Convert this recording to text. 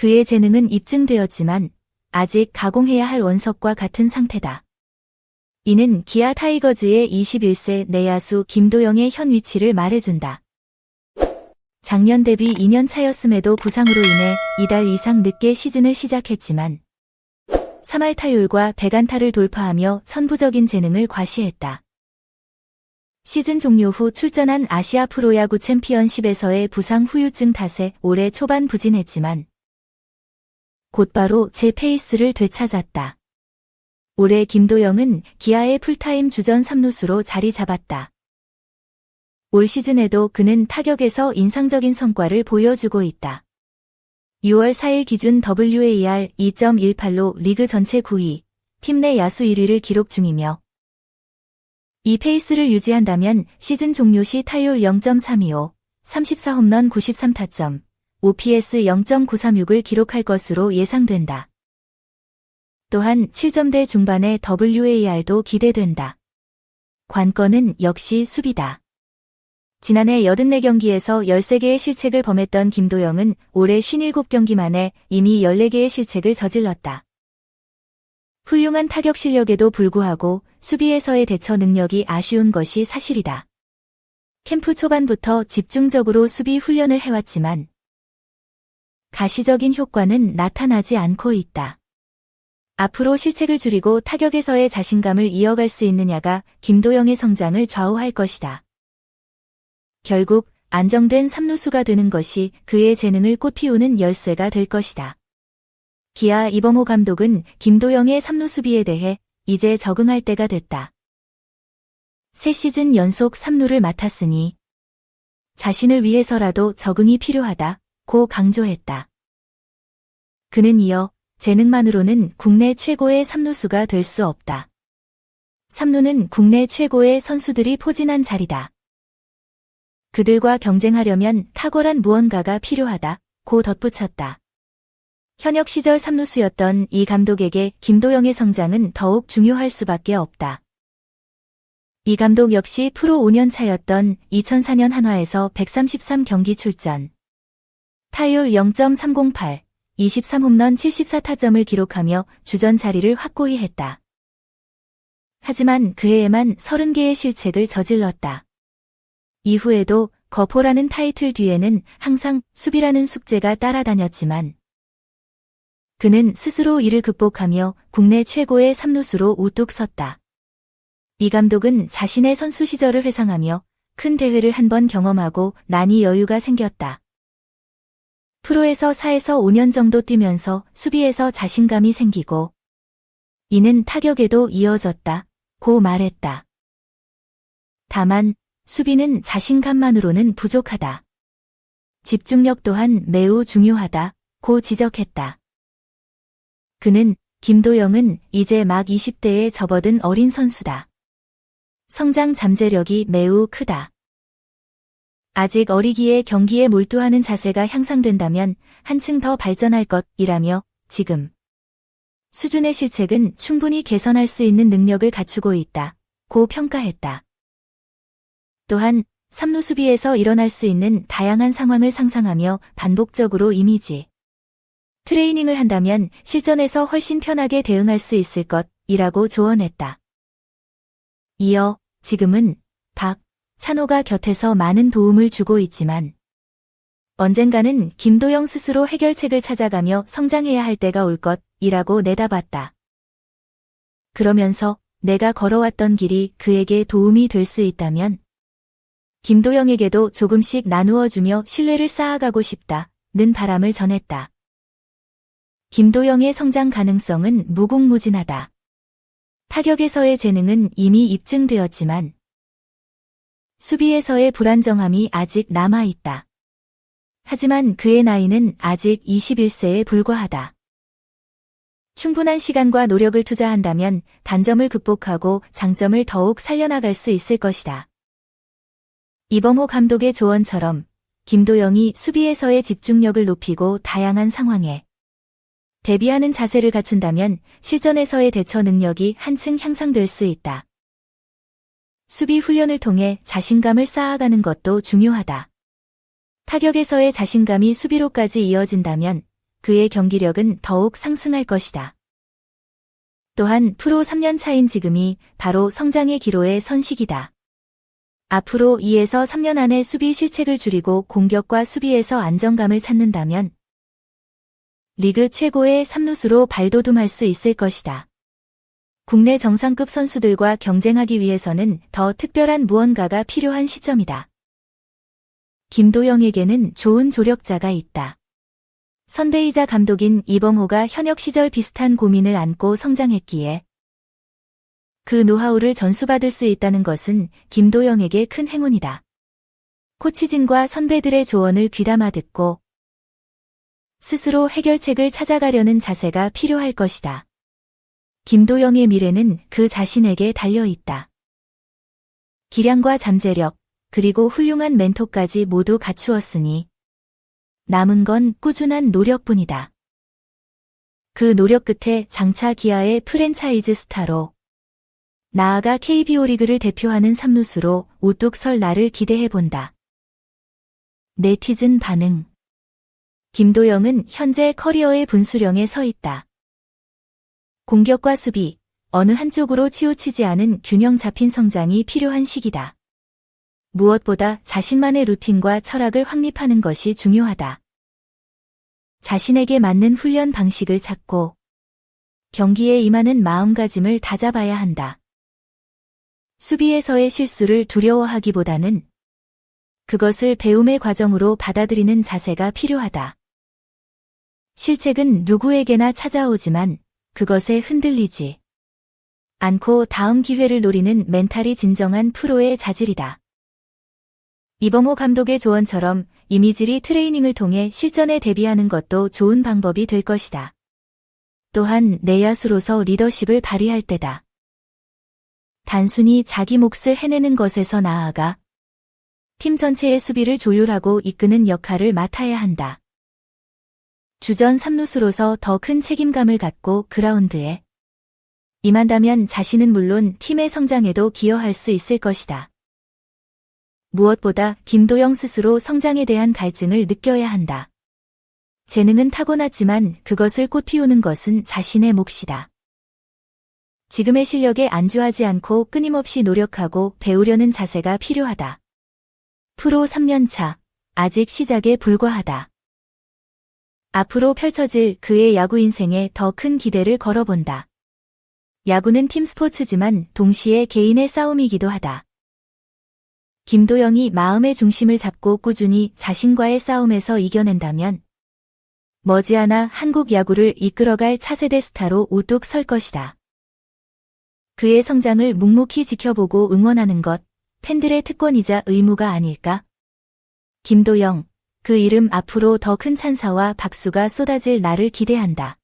그의 재능은 입증되었지만 아직 가공해야 할 원석과 같은 상태다. 이는 기아 타이거즈의 21세 내야수 김도영의 현 위치를 말해준다. 작년 데뷔 2년 차였음에도 부상으로 인해 이달 이상 늦게 시즌을 시작했지만 3할 타율과 100안타를 돌파하며 천부적인 재능을 과시했다. 시즌 종료 후 출전한 아시아 프로야구 챔피언십에서의 부상 후유증 탓에 올해 초반 부진했지만 곧바로 제 페이스를 되찾았다. 올해 김도영은 기아의 풀타임 주전 3루수로 자리 잡았다. 올 시즌에도 그는 타격에서 인상적인 성과를 보여주고 있다. 6월 4일 기준 WAR 2.18로 리그 전체 9위, 팀 내 야수 1위를 기록 중이며 이 페이스를 유지한다면 시즌 종료 시 타율 0.325, 34홈런 93타점, OPS 0.936을 기록할 것으로 예상된다. 또한 7점대 중반의 WAR도 기대된다. 관건은 역시 수비다. 지난해 84경기에서 13개의 실책을 범했던 김도영은 올해 57경기 만에 이미 14개의 실책을 저질렀다. 훌륭한 타격 실력에도 불구하고 수비에서의 대처 능력이 아쉬운 것이 사실이다. 캠프 초반부터 집중적으로 수비 훈련을 해왔지만 가시적인 효과는 나타나지 않고 있다. 앞으로 실책을 줄이고 타격에서의 자신감을 이어갈 수 있느냐가 김도영의 성장을 좌우할 것이다. 결국 안정된 삼루수가 되는 것이 그의 재능을 꽃피우는 열쇠가 될 것이다. 기아 이범호 감독은 김도영의 삼루 수비에 대해 이제 적응할 때가 됐다. 새 시즌 연속 3루를 맡았으니 자신을 위해서라도 적응이 필요하다 고 강조했다. 그는 이어 재능만으로는 국내 최고의 3루수가 될 수 없다. 3루는 국내 최고의 선수들이 포진한 자리다. 그들과 경쟁하려면 탁월한 무언가가 필요하다 고 덧붙였다. 현역 시절 3루수였던 이 감독에게 김도영의 성장은 더욱 중요할 수밖에 없다. 이 감독 역시 프로 5년 차였던 2004년 한화에서 133경기 출전. 타율 0.308, 23홈런 74타점을 기록하며 주전 자리를 확고히 했다. 하지만 그 해에만 30개의 실책을 저질렀다. 이후에도 거포라는 타이틀 뒤에는 항상 수비라는 숙제가 따라다녔지만 그는 스스로 이를 극복하며 국내 최고의 삼루수로 우뚝 섰다. 이 감독은 자신의 선수 시절을 회상하며 큰 대회를 한 번 경험하고 나니 여유가 생겼다. 프로에서 4에서 5년 정도 뛰면서 수비에서 자신감이 생기고 이는 타격에도 이어졌다. 고 말했다. 다만 수비는 자신감만으로는 부족하다. 집중력 또한 매우 중요하다. 고 지적했다. 그는 김도영은 이제 막 20대에 접어든 어린 선수다. 성장 잠재력이 매우 크다. 아직 어리기에 경기에 몰두하는 자세가 향상된다면 한층 더 발전할 것이라며 지금 수준의 실책은 충분히 개선할 수 있는 능력을 갖추고 있다. 고 평가했다. 또한 삼루 수비에서 일어날 수 있는 다양한 상황을 상상하며 반복적으로 이미지 트레이닝을 한다면 실전에서 훨씬 편하게 대응할 수 있을 것이라고 조언했다. 이어 지금은 박, 찬호가 곁에서 많은 도움을 주고 있지만 언젠가는 김도영 스스로 해결책을 찾아가며 성장해야 할 때가 올 것이라고 내다봤다. 그러면서 내가 걸어왔던 길이 그에게 도움이 될 수 있다면 김도영에게도 조금씩 나누어주며 신뢰를 쌓아가고 싶다는 바람을 전했다. 김도영의 성장 가능성은 무궁무진하다. 타격에서의 재능은 이미 입증되었지만 수비에서의 불안정함이 아직 남아있다. 하지만 그의 나이는 아직 21세에 불과하다. 충분한 시간과 노력을 투자한다면 단점을 극복하고 장점을 더욱 살려나갈 수 있을 것이다. 이범호 감독의 조언처럼 김도영이 수비에서의 집중력을 높이고 다양한 상황에 대비하는 자세를 갖춘다면 실전에서의 대처 능력이 한층 향상될 수 있다. 수비 훈련을 통해 자신감을 쌓아가는 것도 중요하다. 타격에서의 자신감이 수비로까지 이어진다면 그의 경기력은 더욱 상승할 것이다. 또한 프로 3년 차인 지금이 바로 성장의 기로에 선 시기다. 앞으로 2에서 3년 안에 수비 실책을 줄이고 공격과 수비에서 안정감을 찾는다면 리그 최고의 3루수로 발돋움할 수 있을 것이다. 국내 정상급 선수들과 경쟁하기 위해서는 더 특별한 무언가가 필요한 시점이다. 김도영에게는 좋은 조력자가 있다. 선배이자 감독인 이범호가 현역 시절 비슷한 고민을 안고 성장했기에 그 노하우를 전수받을 수 있다는 것은 김도영에게 큰 행운이다. 코치진과 선배들의 조언을 귀담아 듣고 스스로 해결책을 찾아가려는 자세가 필요할 것이다. 김도영의 미래는 그 자신에게 달려 있다. 기량과 잠재력, 그리고 훌륭한 멘토까지 모두 갖추었으니 남은 건 꾸준한 노력뿐이다. 그 노력 끝에 장차 기아의 프랜차이즈 스타로 나아가 KBO 리그를 대표하는 삼루수로 우뚝 설 날을 기대해 본다. 네티즌 반응 김도영은 현재 커리어의 분수령에 서 있다. 공격과 수비, 어느 한쪽으로 치우치지 않은 균형 잡힌 성장이 필요한 시기다. 무엇보다 자신만의 루틴과 철학을 확립하는 것이 중요하다. 자신에게 맞는 훈련 방식을 찾고 경기에 임하는 마음가짐을 다잡아야 한다. 수비에서의 실수를 두려워하기보다는 그것을 배움의 과정으로 받아들이는 자세가 필요하다. 실책은 누구에게나 찾아오지만 그것에 흔들리지 않고 다음 기회를 노리는 멘탈이 진정한 프로의 자질이다. 이범호 감독의 조언처럼 이미지리 트레이닝을 통해 실전에 대비하는 것도 좋은 방법이 될 것이다. 또한 내야수로서 리더십을 발휘할 때다. 단순히 자기 몫을 해내는 것에서 나아가 팀 전체의 수비를 조율하고 이끄는 역할을 맡아야 한다. 주전 3루수로서 더 큰 책임감을 갖고 그라운드에 임한다면 자신은 물론 팀의 성장에도 기여할 수 있을 것이다. 무엇보다 김도영 스스로 성장에 대한 갈증을 느껴야 한다. 재능은 타고났지만 그것을 꽃피우는 것은 자신의 몫이다. 지금의 실력에 안주하지 않고 끊임없이 노력하고 배우려는 자세가 필요하다. 프로 3년차, 아직 시작에 불과하다. 앞으로 펼쳐질 그의 야구 인생에 더 큰 기대를 걸어본다. 야구는 팀 스포츠지만 동시에 개인의 싸움이기도 하다. 김도영이 마음의 중심을 잡고 꾸준히 자신과의 싸움에서 이겨낸다면 머지않아 한국 야구를 이끌어갈 차세대 스타로 우뚝 설 것이다. 그의 성장을 묵묵히 지켜보고 응원하는 것, 팬들의 특권이자 의무가 아닐까? 김도영, 그 이름 앞으로 더 큰 찬사와 박수가 쏟아질 날을 기대한다.